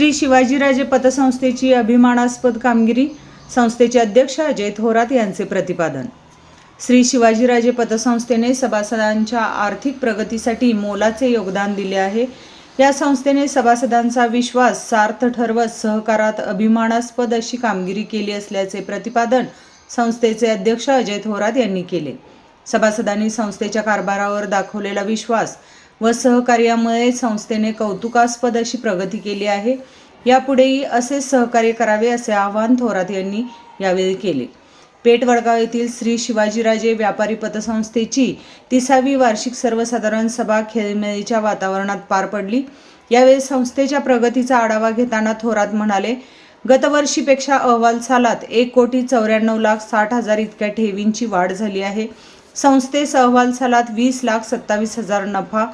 श्री शिवाजीराजे पतसंस्थेची अभिमानास्पद कामगिरी संस्थेचे अध्यक्ष अजय थोरात यांचे प्रतिपादन. श्री शिवाजीराजे पतसंस्थेने सभासदांच्या आर्थिक प्रगतीसाठी मोलाचे योगदान दिले आहे. या संस्थेने सभासदांचा विश्वास सार्थ ठरवत सहकारात अभिमानास्पद अशी कामगिरी केली असल्याचे प्रतिपादन संस्थेचे अध्यक्ष अजय थोरात यांनी केले. सभासदांनी संस्थेच्या कारभारावर दाखवलेला विश्वास व सहकार्यामुळे संस्थेने कौतुकास्पद अशी प्रगती केली आहे. यापुढेही असे सहकार्य करावे असे आवाहन थोरात यांनी यावेळी केले. पेठ वडगाव येथील श्री शिवाजीराजे व्यापारी पतसंस्थेची तिसावी वार्षिक सर्वसाधारण सभा खेळमेळीच्या वातावरणात पार पडली. यावेळी संस्थेच्या प्रगतीचा आढावा घेताना थोरात म्हणाले गतवर्षीपेक्षा अहवाल सालात एक कोटी चौऱ्याण्णव लाख साठ हजार इतक्या ठेवींची वाढ झाली आहे. संस्थेस अहवाल सालात वीस लाख सत्तावीस हजार नफा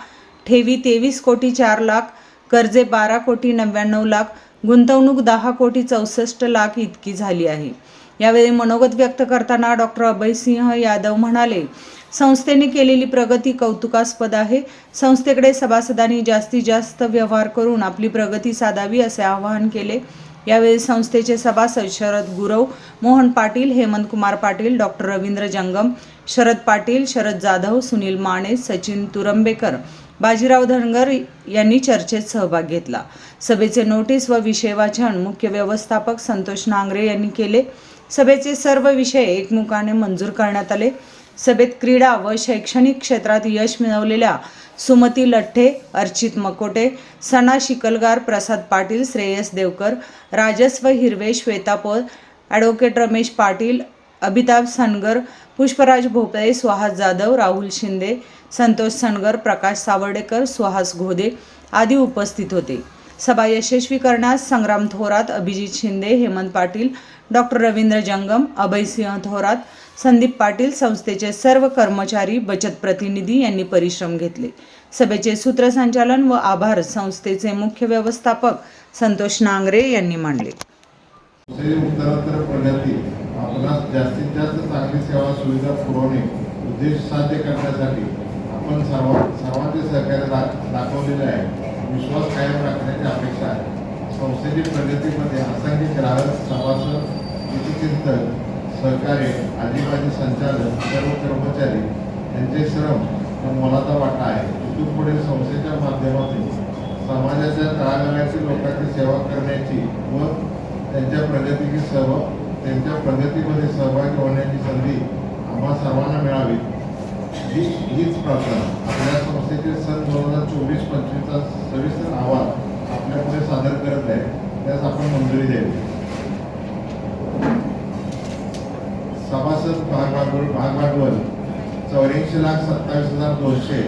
ठेवी तेवीस कोटी चार लाख कर्जे बारा कोटी नव्याण्णव लाख गुंतवणूक दहा कोटी चौसष्ट लाख इतकी झाली आहे. यावेळी मनोगत व्यक्त करताना डॉक्टर अभयसिंह यादव म्हणाले संस्थेने केलेली प्रगती कौतुकास्पद आहे. संस्थेकडे सभासदांनी जास्तीत जास्त व्यवहार करून आपली प्रगती साधावी असे आवाहन केले. यावेळी संस्थेचे सभासद शरद गुरव मोहन पाटील हेमंत कुमार पाटील डॉक्टर रवींद्र जंगम शरद पाटील शरद जाधव सुनील माने सचिन तुरंबेकर बाजीराव धनगर यांनी चर्चेत सहभाग घेतला. सभेचे नोटीस व विषय वाचन मुख्य व्यवस्थापक संतोष नांगरे यांनी केले. सभेचे सर्व विषय एकमुखाने मंजूर करण्यात आले. सभेत क्रीडा व शैक्षणिक क्षेत्रात यश मिळवलेल्या सुमती लठ्ठे अर्चित मकोटे सना शिकलगार प्रसाद पाटील श्रेयस देवकर राजस्व हिरवे श्वेता पोळ ॲडव्होकेट रमेश पाटील अमिताभ सनगर पुष्पराज भोपळे सुहास जाधव राहुल शिंदे संतोष सनगर प्रकाश सावर्डेकर सुहास घोदे आदी उपस्थित होते. सभा यशस्वी करण्यास संग्राम थोरात अभिजित शिंदे हेमंत पाटील डॉक्टर रवींद्र जंगम अभयसिंह थोरात संदीप पाटील संस्थेचे सर्व कर्मचारी बचत प्रतिनिधी यांनी परिश्रम घेतले. सभेचे सूत्रसंचालन व आभार संस्थेचे मुख्य व्यवस्थापक संतोष नांगरे यांनी मांडले. आपणास जास्तीत जास्त चांगली सेवा सुविधा पुरवणे उद्देश साध्य करण्यासाठी आपण सर्व सर्वांचे सहकार्य दा दाखवलेले आहे. विश्वास कायम राखण्याची अपेक्षा आहे. संस्थेची प्रगतीमध्ये असंख्य ग्राहक सभासद हितचिंतक सहकार्य आजीबाजी संचालक सर्व कर्मचारी यांचे श्रम व मोलाचा वाटा आहे. इथून पुढे संस्थेच्या माध्यमातून समाजाच्या तळागाळातील लोकांची सेवा करण्याची व त्यांच्या प्रगतीची सर्व त्यांच्या प्रगतीमध्ये सहभागी होण्याची संधी आम्हा सर्वांना मिळावी. ही हीच प्रार्थना. आपल्या संस्थेचे सन दोन हजार चोवीस पंचवीसचा सविस्तर अहवाल आपल्यापुढे सादर करत आहे. त्यास आपण मंजुरी द्यावी सभासद भाग भांडवल भाग भांडवल चौऱ्याऐंशी लाख सत्तावीस हजार दोनशे.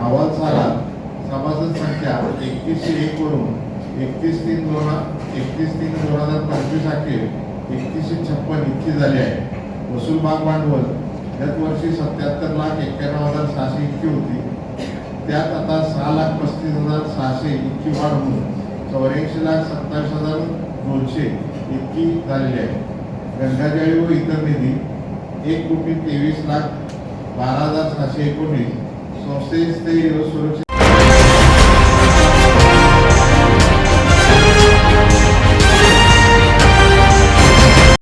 अहवाल साला. सभासद संख्या एकतीसशे एक वरून एकतीस तीन दोन एकतीस तीन दोन हजार पंचवीस अखेर. एकतीसशे छप्पन इतकी झाली आहे. वसूल भाग भांडवल गत वर्षी सत्याहत्तर लाख एक्क्याण्णव हजार सहाशे इतकी होती. त्यात आता सहा लाख पस्तीस हजार सहाशे इतकी वाढ होऊन चौऱ्याऐंशी लाख सत्तावीस हजार दोनशे इतकी झालेली आहे. गंगाजळी व इतर निधी एक कोटी तेवीस लाख बारा हजार सहाशे एकोणीस. संस्थेचे सुरक्षित